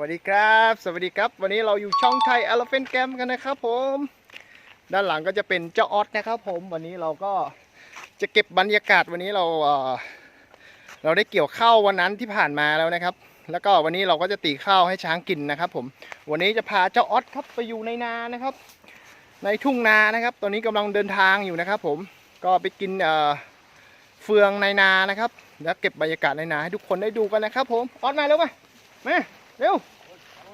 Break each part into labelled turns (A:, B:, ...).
A: วัสดีครับ สวัสดีครับ วันนี้เราอยู่ช่องไทย Elephant Camp กันนะครับผม ด้านหลังก็จะเป็นเจ้าออสนะครับผม วันนี้เราก็จะเก็บบรรยากาศวันนี้เราเราได้เกี่ยวข้าววันนั้นที่ผ่านมาแล้วนะครับ แล้วก็วันนี้เราก็จะตีข้าวให้ช้างกินนะครับ ผม วันนี้จะพาเจ้าออสครับไปอยู่ในนานะครับ ในทุ่งนานะครับ ตอนนี้กำลังเดินทางอยู่นะครับ ผม ก็ไปกินเอ่อเฟืองในนานะครับ แล้วเก็บบรรยากาศในนาให้ทุกคนได้ดูกันนะครับ ผม ออสมาเร็วมามา เร็ว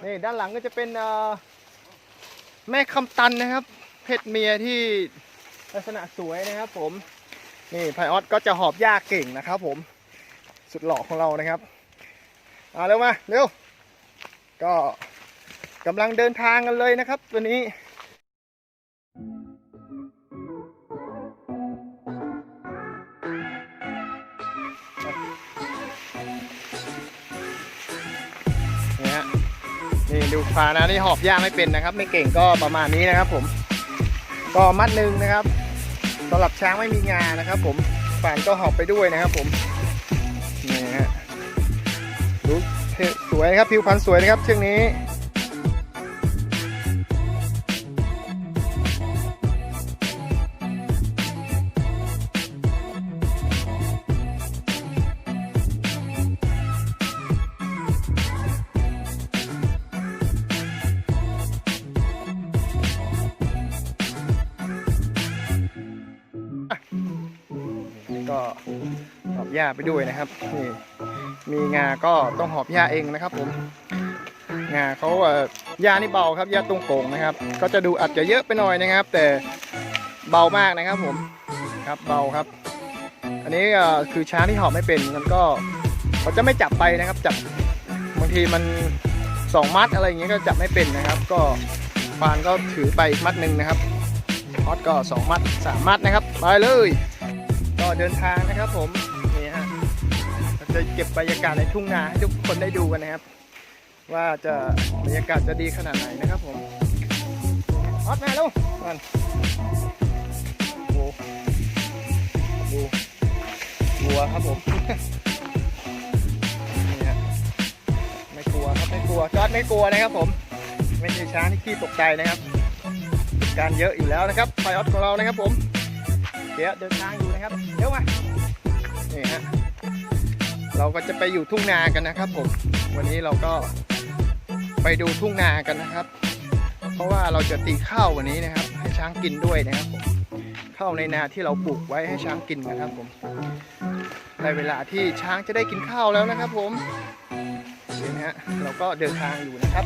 A: นี่ด้านหลังก็จะเป็นแม่คำตันนะครับ เพชรเมียที่ลักษณะสวยนะครับ ผมนี่ไพออสก็จะหอบหญ้าเก่งนะครับ ผมสุดหล่อของเรานะครับเอาเร็วมาเร็วก็กำลังเดินทางกันเลยนะครับวันนี้ นี่ดูฟานะนี่หอบยากไม่เป็นนะครับ ไม่เก่งก็ประมาณนี้นะครับ ผม ก็มัดหนึ่งนะครับสำหรับช้างไม่มีงานะครับ ผมฝานก็หอบไปด้วยนะครับ ผมนี่ฮะดูสวยนะครับผิวพรรณสวยนะครับเชือกนี้ หญ้าไปด้วยนะครับนี่มีงาก็ต้องหอบหญ้าเองนะครับผมงาเขาเอ่อหญ้านี่เบาครับหญ้าตรงโป่งนะครับ ก็จะดูอาจจะเยอะไปหน่อยนะครับ แต่เบามากนะครับผมครับเบาครับ อันนี้คือช้างที่หอบไม่เป็นมันก็เขาจะไม่จับไปนะครับ จับบางทีมันสองมัดอะไรอย่างเงี้ยก็จับไม่เป็นนะครับ ก็ฟานก็ถือไปอีกมัดหนึ่งนะครับฮอตก็สองมัดสามมัดนะครับไปเลย ก็เดินทางนะครับผม จะเก็บบรรยากาศในทุ่งนาให้ทุกคนได้ดูกันนะครับ ว่าจะบรรยากาศจะดีขนาดไหนนะครับผมออดมาลูกมันโอ้ดูวัวครับผมนี่ฮะไม่กลัวครับไม่กลัวจอดไม่กลัวนะครับผม ไม่ใช่ช้างที่ขี้ตกใจนะครับ การเยอะอยู่แล้วนะครับไฟออสของเรานะครับผม เดี๋ยวเดินทางอยู่นะครับเดี๋ยวมานี่ฮะ เราก็จะไปอยู่ทุ่งนากันนะครับผมวันนี้เราก็ไปดูทุ่งนากันนะครับ เพราะว่าเราจะตีข้าววันนี้นะครับ ให้ช้างกินด้วยนะครับผมข้าวในนาที่เราปลูกไว้ให้ช้างกินนะครับผมในเวลาที่ช้างจะได้กินข้าวแล้วนะครับ ผมนี่นะฮะเราก็เดินทางอยู่นะครับ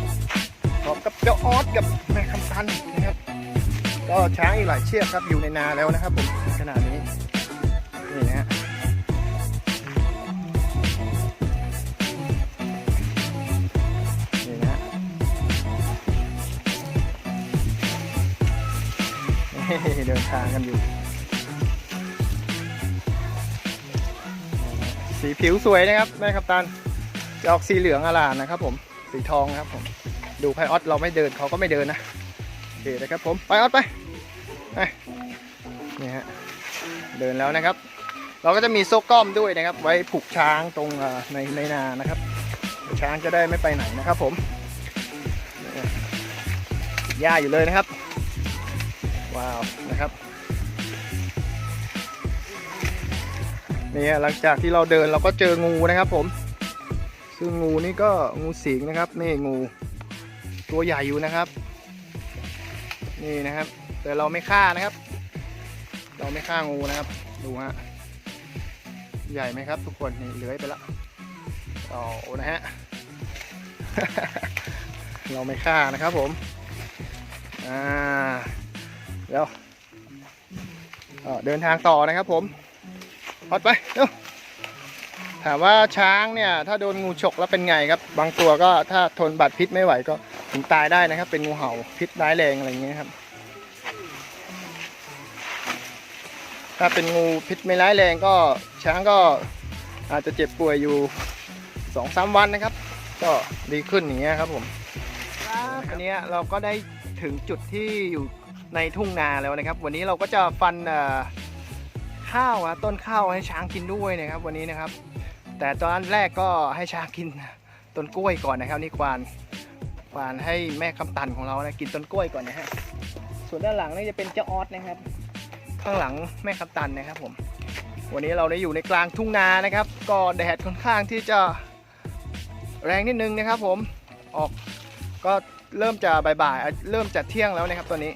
A: พร้อมกับเจ้าออสกับแม่คำตันนะครับก็ช้างอีกหลายเชือกครับอยู่ในนาแล้วนะครับ ผมขนาดนี้นี่นะฮะ เดินทางกันอยู่ สีผิวสวยนะครับแม่กัปตันจะออกสีเหลืองอลามนะครับ ผม สีทองนะครับผม ดูไพออสเราไม่เดินเขาก็ไม่เดินนะโอเคนะครับ ผมไปออดไปไปนี่ฮะเดินแล้วนะครับ เราก็จะมีโซ่ก้อมด้วยนะครับ ไว้ผูกช้างตรงในในนานะครับ ช้างจะได้ไม่ไปไหนนะครับ ผมนี่หญ้าอยู่เลยนะครับ ว้าวนะครับนี่หลังจากที่เราเดินเราก็เจองูนะครับผม ซึ่งงูนี่ก็งูสิงนะครับ นี่งูตัวใหญ่อยู่นะครับ นี่นะครับ แต่เราไม่ฆ่านะครับ เราไม่ฆ่างูนะครับ ดูฮะใหญ่ไหมครับ ทุกคนนี่เลื้อยไปละต่อนะฮะเราไม่ฆ่านะครับผมอ่า เดี๋ยวเอ่อเดินทางต่อนะครับผมพอดไปเร็วถามว่าช้างเนี่ย ถ้าโดนงูฉกแล้วเป็นไงครับ บางตัวก็ถ้าทนบาดพิษไม่ไหวก็ถึงตายได้นะครับ เป็นงูเห่าพิษร้ายแรงอะไรอย่างเงี้ยครับ ถ้าเป็นงูพิษไม่ร้ายแรงก็ช้างก็อาจจะเจ็บป่วยอยู่สองสามวันนะครับ ก็ดีขึ้นอย่างเงี้ยครับผมอันเนี้ยเราก็ได้ถึงจุดที่อยู่ ในทุ่งนาแล้วนะครับ วันนี้เราก็จะฟันข้าวต้นข้าวให้ช้างกินด้วยนะครับ วันนี้นะครับ แต่ตอนแรกก็ให้ช้างกินต้นกล้วยก่อนนะครับ นี่ควานควานให้แม่คำตันของเรานะกินต้นกล้วยก่อนนะฮะส่วนด้านหลังนี่จะเป็นเจ้าออสนะครับ ข้างหลังแม่คำตันนะครับผมวันนี้เราได้อยู่ในกลางทุ่งนานะครับ ก็แดดค่อนข้างที่จะแรงนิดนึงนะครับ ผมออกก็เริ่มจะบ่ายๆเริ่มจะเที่ยงแล้วนะครับตอนนี้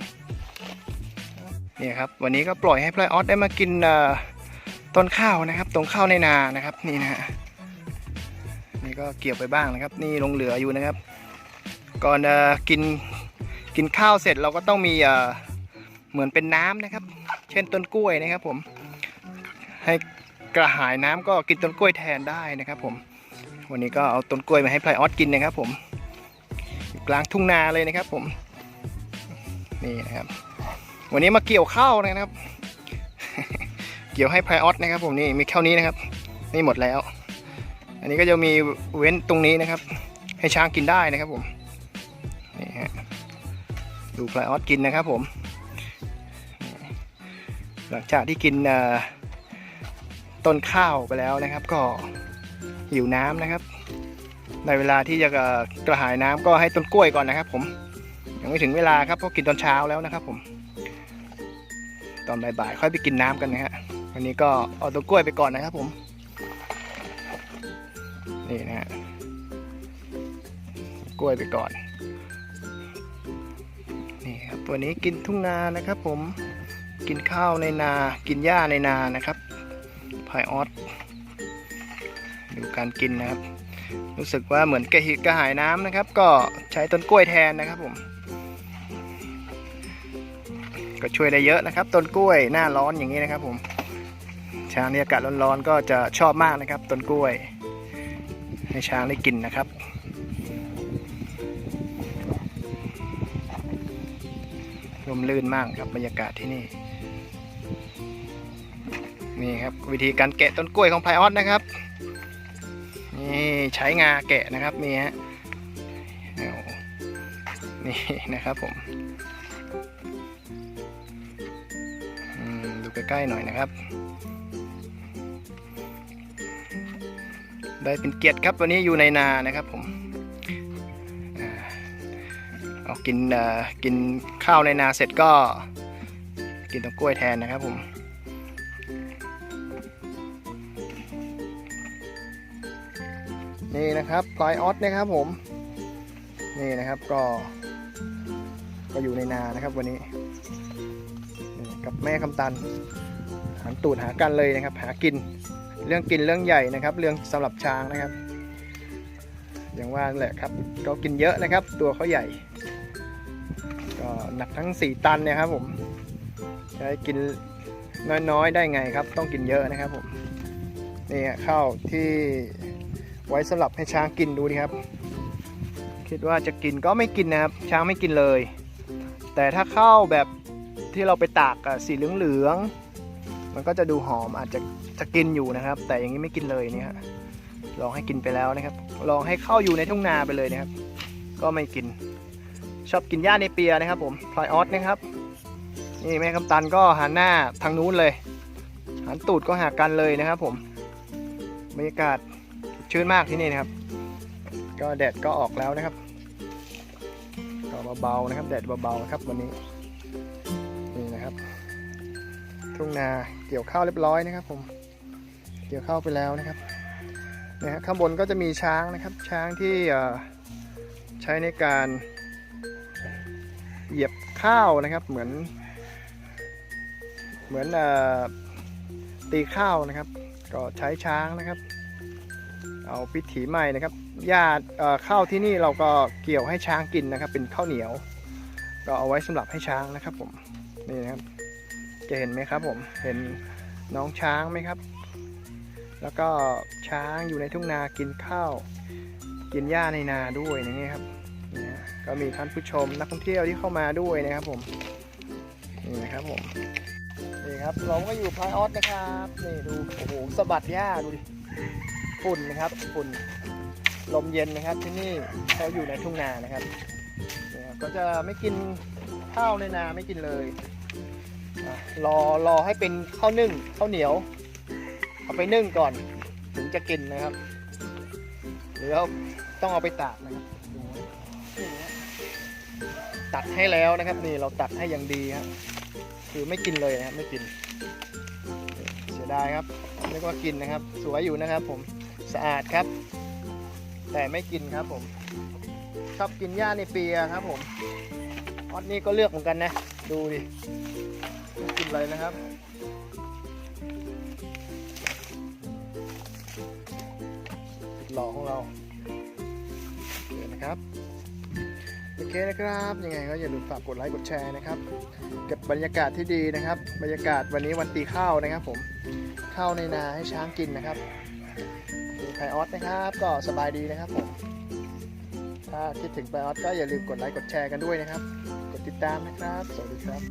A: นี่ครับวันนี้ก็ปล่อยให้พลายออสได้มากินต้นข้าวนะครับ ตรงข้าวในนานะครับ นี่นะฮะนี่ก็เกี่ยวไปบ้างนะครับ นี่ลงเหลืออยู่นะครับ ก่อนกินกินข้าวเสร็จเราก็ต้องมีเหมือนเป็นน้ำนะครับ เช่นต้นกล้วยนะครับ ผมให้กระหายน้ำก็กินต้นกล้วยแทนได้นะครับ ผม วันนี้ก็เอาต้นกล้วยมาให้พลายออสกินนะครับ ผมกลางทุ่งนาเลยนะครับ ผมนี่นะครับ วันนี้มาเกี่ยวข้าวนะครับ เกี่ยวให้พลายออสนะครับผมนี่มีแค่นี้นะครับ นี่หมดแล้ว อันนี้ก็จะมีเว้นตรงนี้นะครับ ให้ช้างกินได้นะครับผมนี่ฮะดูพลายออสกินนะครับผม หลังจากที่กินต้นข้าวไปแล้วนะครับ ก็หิวน้ำนะครับ ในเวลาที่จะกระหายน้ำก็ให้ต้นกล้วยก่อนนะครับ ผมยังไม่ถึงเวลาครับเพราะกินตอนเช้าแล้วนะครับผม ตอนบ่ายๆค่อยไปกินน้ำกันนะฮะวันนี้ก็เอาต้นกล้วยไปก่อนนะครับผม นี่นะฮะกล้วยไปก่อน นี่ครับตัวนี้กินทุ่งนานะครับผม กินข้าวในนา กินหญ้าในนานะครับพายออสดูการกินนะครับ รู้สึกว่าเหมือนกระหิกระหายน้ำนะครับ ก็ใช้ต้นกล้วยแทนนะครับผม ก็ช่วยได้เยอะนะครับ ต้นกล้วยหน้าร้อนอย่างนี้นะครับ ผมช้างในอากาศร้อนๆก็จะชอบมากนะครับ ต้นกล้วย ให้ช้างได้กินนะครับลมลื่นมากครับบรรยากาศที่นี่นี่ครับวิธีการแกะต้นกล้วยของไพออสนะครับนี่ใช้งาแกะนะครับนี่ฮะนี่นะครับผม ใกล้ๆหน่อยนะครับ ได้เป็นเกียรติครับวันนี้อยู่ในนานะครับผมเอากินกินข้าวในนาเสร็จก็กินต้นกล้วยแทนนะครับผมนี่นะครับพลายออสนะครับผม นี่นะครับก็ ก็อยู่ในนานะครับวันนี้ กับแม่คำตันหันตูดหากันเลยนะครับ หากินเรื่องกินเรื่องใหญ่นะครับ เรื่องสำหรับช้างนะครับ อย่างว่าแหละครับก็กินเยอะนะครับ ตัวเขาใหญ่ก็หนักทั้ง 4 ตันเนี่ยครับผมใช้กินน้อยๆได้ไงครับ ต้องกินเยอะนะครับผมนี่ข้าวที่ไว้สำหรับให้ช้างกินดูดิครับ คิดว่าจะกินก็ไม่กินนะครับ ช้างไม่กินเลย แต่ถ้าข้าวแบบ ที่เราไปตากสีเหลืองๆมันก็จะดูหอมอาจจะจะกินอยู่นะครับ แต่อย่างนี้ไม่กินเลยเนี่ยฮะลองให้กินไปแล้วนะครับ ลองให้เข้าอยู่ในทุ่งนาไปเลยนะครับ ก็ไม่กิน ชอบกินหญ้าในเปียนะครับ ผมพลอยออสนะครับ นี่แม่คำตันก็หันหน้าทางนู้นเลย หันตูดก็หากันเลยนะครับ ผมบรรยากาศชื้นมากที่นี่นะครับ ก็แดดก็ออกแล้วนะครับ ก็เบาๆนะครับ แดดเบาๆนะครับวันนี้ นะครับ ทุ่งนาเกี่ยวข้าวเรียบร้อยนะครับ ผม เกี่ยวข้าวไปแล้วนะครับนะฮะข้างบนก็จะมีช้างนะครับ ช้างที่ใช้ในการเหยียบข้าวนะครับ เหมือน เหมือนอตีข้าวนะครับ ก็ใช้ช้างนะครับ เอาพิถีใหม่นะครับหญ้าเอ่อข้าวที่นี่เราก็เกี่ยวให้ช้างกินนะครับ เป็นข้าวเหนียว ก็เอาไว้สำหรับให้ช้างนะครับผม นี่นะครับ จะเห็นไหมครับผม เห็นน้องช้างไหมครับ แล้วก็ช้างอยู่ในทุ่งนากินข้าว กินหญ้าในนาด้วยอย่างนี้ครับเนี่ยก็มีท่านผู้ชมนักท่องเที่ยวที่เข้ามาด้วยนะครับผม นี่นะครับผม นี่ครับเราก็อยู่พายออสนะครับ นี่ดู โอ้โหสะบัดหญ้าดูดิ ฝุ่นนะครับฝุ่น ลมเย็นนะครับที่นี่เขาอยู่ในทุ่งนานะครับเนี่ยครับก็จะไม่กิน ข้าวในนาไม่กินเลยรอรอให้เป็นข้าวนึ่งข้าวเหนียว เอาไปนึ่งก่อน ถึงจะกินนะครับ หรือเอาต้องเอาไปตากนะครับตัดให้แล้วนะครับนี่เราตัดให้อย่างดีครับคือไม่กินเลยนะครับไม่กิน เสียดายครับนึกว่ากินนะครับ สวยอยู่นะครับ ผมสะอาดครับ แต่ไม่กินครับผม ชอบกินหญ้าในเปียครับผม ออดนี่ก็เลือกเหมือนกันนะ ดูดิกินเลยนะครับหล่อของเราโอเนะครับโอเคนะครับยังไงก็อย่าลืมฝากกดไลค์กดแชร์นะครับเก็บบรรยากาศที่ดีนะครับ บรรยากาศวันนี้วันตีข้าวนะครับ ผมข้าวในนาให้ช้างกินนะครับไพออสนะครับ ก็สบายดีนะครับผม ถ้าคิดถึงไบออสก็อย่าลืมกดไลค์กดแชร์กันด้วยนะครับ กดติดตามนะครับ สวัสดีครับ